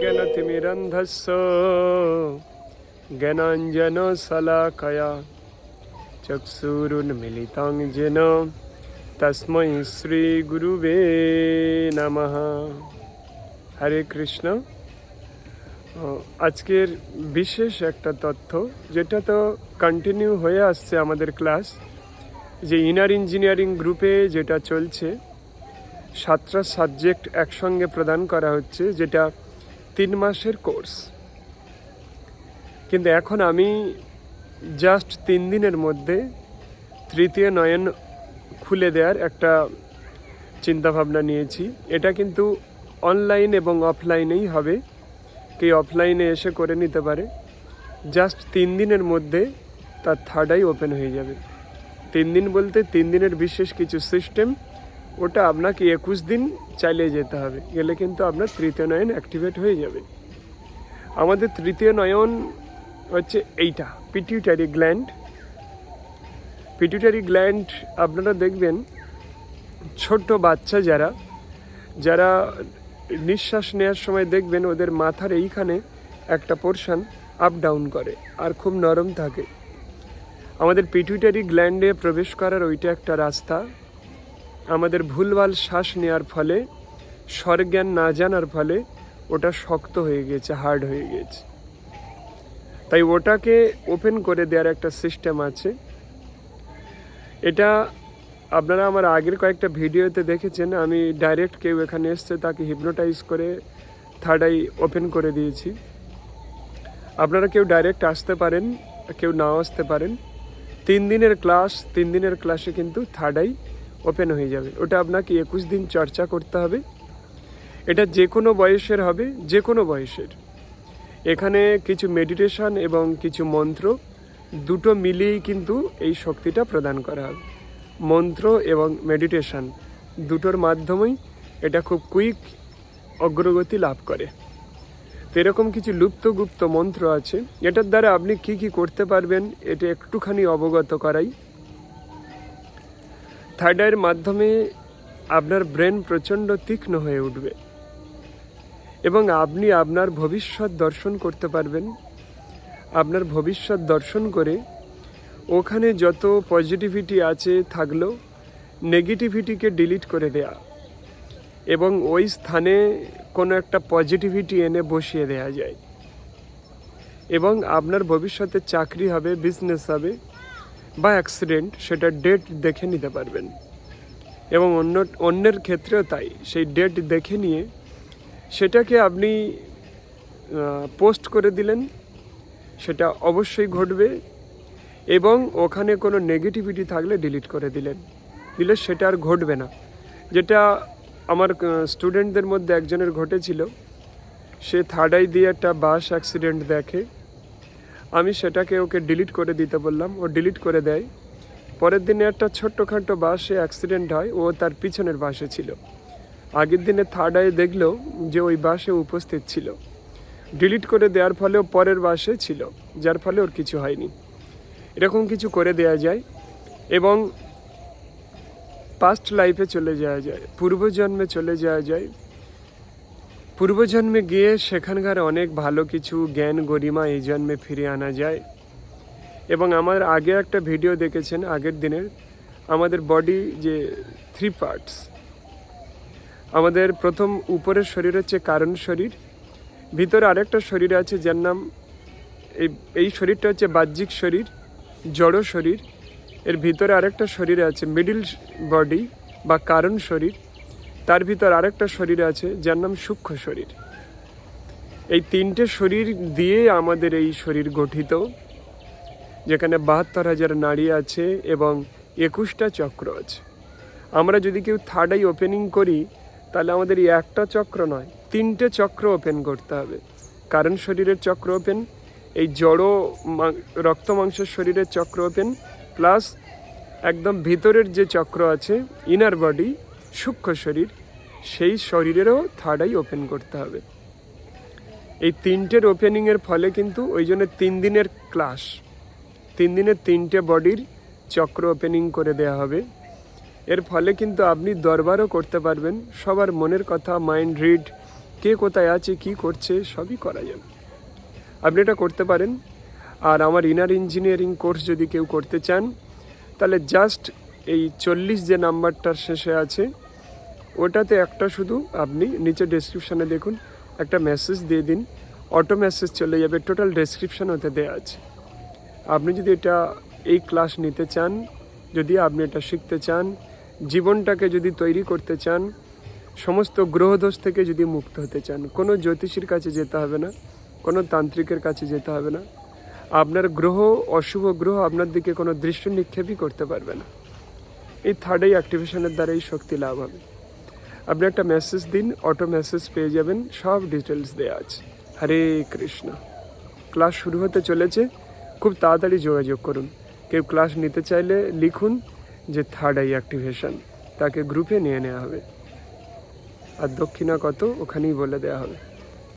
জ্ঞানতিমিরন্ধস্য জ্ঞানাঞ্জন শলাকয়া চক্ষুরুন্মিলিতং যেন তস্মৈ শ্রীগুরুবে নম হরে কৃষ্ণ আজকের বিশেষ একটা তথ্য, যেটা তো কন্টিনিউ হয়ে আসছে আমাদের ক্লাস যে ইনার ইঞ্জিনিয়ারিং গ্রুপে যেটা চলছে সাতটা সাবজেক্ট একসঙ্গে প্রদান করা হচ্ছে, যেটা তিন মাসের কোর্স কিন্তু এখন আমি জাস্ট তিন দিনের মধ্যে তৃতীয় নয়ন খুলে দেওয়ার একটা চিন্তাভাবনা নিয়েছি। এটা কিন্তু অনলাইন এবং অফলাইনেই হবে। কেউ অফলাইনে এসে করে নিতে পারে। জাস্ট তিন দিনের মধ্যে তার থার্ড আই ওপেন হয়ে যাবে। তিন দিন বলতে তিন দিনের বিশেষ কিছু সিস্টেম ওটা আপনাকে একুশ দিন চালিয়ে যেতে হবে। গেলে কিন্তু আপনার তৃতীয় নয়ন অ্যাক্টিভেট হয়ে যাবে। আমাদের তৃতীয় নয়ন হচ্ছে এইটা পিটিউটারি গ্ল্যান্ড পিটিউটারি গ্ল্যান্ড আপনারা দেখবেন ছোট্ট বাচ্চা যারা যারা নিঃশ্বাস নেওয়ার সময় দেখবেন ওদের মাথার এইখানে একটা পোর্শন আপ ডাউন করে আর খুব নরম থাকে। আমাদের পিটুইটারি গ্ল্যান্ডে প্রবেশ করার ওইটা একটা রাস্তা। আমাদের ভুলভাল শ্বাস নেওয়ার ফলে, স্বরজ্ঞান না জানার ফলে ওটা শক্ত হয়ে গেছে হার্ড হয়ে গেছে। তাই ওটাকে ওপেন করে দেওয়ার একটা সিস্টেম আছে। এটা আপনারা আমার আগের কয়েকটা ভিডিওতে দেখেছেন, আমি ডাইরেক্ট কেউ এখানে এসছে, তাকে হিপনোটাইজ করে থার্ড আই ওপেন করে দিয়েছি। আপনারা কেউ ডাইরেক্ট আসতে পারেন, কেউ নাও আসতে পারেন। তিন দিনের ক্লাস তিন দিনের ক্লাসে কিন্তু থার্ড আই ওপেন হয়ে যাবে। ওটা আপনাকে একুশ দিন চর্চা করতে হবে। এটা যে কোনো বয়সের হবে যে কোনো বয়সের। এখানে কিছু মেডিটেশন এবং কিছু মন্ত্র, দুটো মিলিয়েই কিন্তু এই শক্তিটা প্রদান করা হবে। মন্ত্র এবং মেডিটেশন দুটোর মাধ্যমেই এটা খুব কুইক অগ্রগতি লাভ করে। তো এরকম কিছু লুপ্ত গুপ্ত মন্ত্র আছে। এটার দ্বারা আপনি কি কি করতে পারবেন, এটা একটুখানি অবগত করাই। থার্ড আইয়ের মাধ্যমে আপনার ব্রেন প্রচণ্ড তীক্ষ্ণ হয়ে উঠবে। এবং আপনি আপনার ভবিষ্যৎ দর্শন করতে পারবেন। আপনার ভবিষ্যৎ দর্শন করে ওখানে যত পজিটিভিটি আছে থাকল নেগেটিভিটিকে ডিলিট করে দেয়া এবং ওই স্থানে কোনো একটা পজিটিভিটি এনে বসিয়ে দেয়া যায়। এবং আপনার ভবিষ্যতে চাকরি হবে বিজনেস হবে বা অ্যাক্সিডেন্ট সেটা ডেট দেখে নিতে পারবেন। এবং অন্য, অন্যের ক্ষেত্রেও তাই, সেই ডেট দেখে নিয়ে সেটাকে আপনি পোস্ট করে দিলেন, সেটা অবশ্যই ঘটবে এবং ওখানে কোনো নেগেটিভিটি থাকলে ডিলিট করে দিলেন। দিলে সেটা আর ঘটবে না। যেটা আমার স্টুডেন্টদের মধ্যে একজনের ঘটেছিল, সে থার্ড আই দিয়ে একটা বাস অ্যাক্সিডেন্ট দেখে আমি সেটাকে ওকে ডিলিট করে দিতে বললাম। ও ডিলিট করে দেয়। পরের দিনে একটা ছোট্টখাটো বাসে অ্যাক্সিডেন্ট হয়। ও তার পিছনের বাসে ছিল। আগের দিনে থার্ড আই দেখল যে ওই বাসে উপস্থিত ছিল। ডিলিট করে দেওয়ার ফলে ও পরের বাসে ছিল, যার ফলে ওর কিছু হয়নি। এরকম কিছু করে দেয়া যায় এবং পাস্ট লাইফে চলে যাওয়া যায়, পূর্বজন্মে চলে যাওয়া যায়। পূর্বজন্মে গিয়ে সেখানকার অনেক ভালো কিছু জ্ঞান গরিমা এই জন্মে ফিরে আনা যায়। এবং আমার আগে একটা ভিডিও দেখেছেন আগের দিনের, আমাদের বডি যে থ্রি পার্টস আমাদের প্রথম উপরের শরীর হচ্ছে কারণ শরীর, ভিতরে আরেকটা শরীর আছে যার নাম, এই এই শরীরটা হচ্ছে বাহ্যিক শরীর, জড় শরীর, এর ভিতরে আরেকটা শরীর আছে মিডিল বডি বা কারণ শরীর তার ভিতর আরেকটা শরীর আছে, যার নাম সূক্ষ্ম শরীর। এই তিনটে শরীর দিয়ে আমাদের এই শরীর গঠিত, যেখানে বাহাত্তর হাজার নারী আছে এবং একুশটা চক্র আছে। আমরা যদি কেউ থার্ড আই ওপেনিং করি, তাহলে আমাদের এই একটা চক্র নয়, তিনটে চক্র ওপেন করতে হবে। কারণ শরীরের চক্র ওপেন এই জড় রক্ত মাংসের শরীরের চক্র ওপেন প্লাস একদম ভিতরের যে চক্র আছে ইনার বডি সূক্ষ্ম শরীর, সেই শরীরেরও থার্ড আই ওপেন করতে হবে। এই তিনটের ওপেনিংয়ের ফলে কিন্তু ওই জন্য তিন দিনের ক্লাস তিন দিনের তিনটে বডির চক্র ওপেনিং করে দেওয়া হবে। এর ফলে কিন্তু আপনি দরবারও করতে পারবেন, সবার মনের কথা মাইন্ড রিড কে কোথায় আছে, কি করছে, সবই করা যাবে। আপনি এটা করতে পারেন। আর আমার ইনার ইঞ্জিনিয়ারিং কোর্স যদি কেউ করতে চান, তাহলে জাস্ট এই চল্লিশ যে নাম্বারটার শেষে আছে ওটাতে একটা শুধু আপনি নিচে ডেসক্রিপশানে দেখুন, একটা মেসেজ দিয়ে দিন অটো মেসেজ চলে যাবে টোটাল ডেসক্রিপশান ওতে দেওয়া আছে। আপনি যদি এটা এই ক্লাস নিতে চান, যদি আপনি এটা শিখতে চান, জীবনটাকে যদি তৈরি করতে চান, সমস্ত গ্রহদোষ থেকে যদি মুক্ত হতে চান, কোনো জ্যোতিষীর কাছে যেতে হবে না, কোনো তান্ত্রিকের কাছে যেতে হবে না। আপনার গ্রহ, অশুভ গ্রহ আপনার দিকে কোনো দৃশ্য নিক্ষেপই করতে পারবে না। এই থার্ড আই অ্যাক্টিভেশনের এই শক্তি লাভ হবে। আপনি একটা মেসেজ দিন অটো মেসেজ পেয়ে যাবেন, সব ডিটেলস দেওয়া আছে। হরে কৃষ্ণ। ক্লাস শুরু হতে চলেছে, খুব তাড়াতাড়ি যোগাযোগ করুন। কেউ ক্লাস নিতে চাইলে লিখুন যে থার্ড আই অ্যাক্টিভেশন তাকে গ্রুপে নিয়ে নেওয়া হবে। আর দক্ষিণা কত, ওখানেই বলে দেওয়া হবে।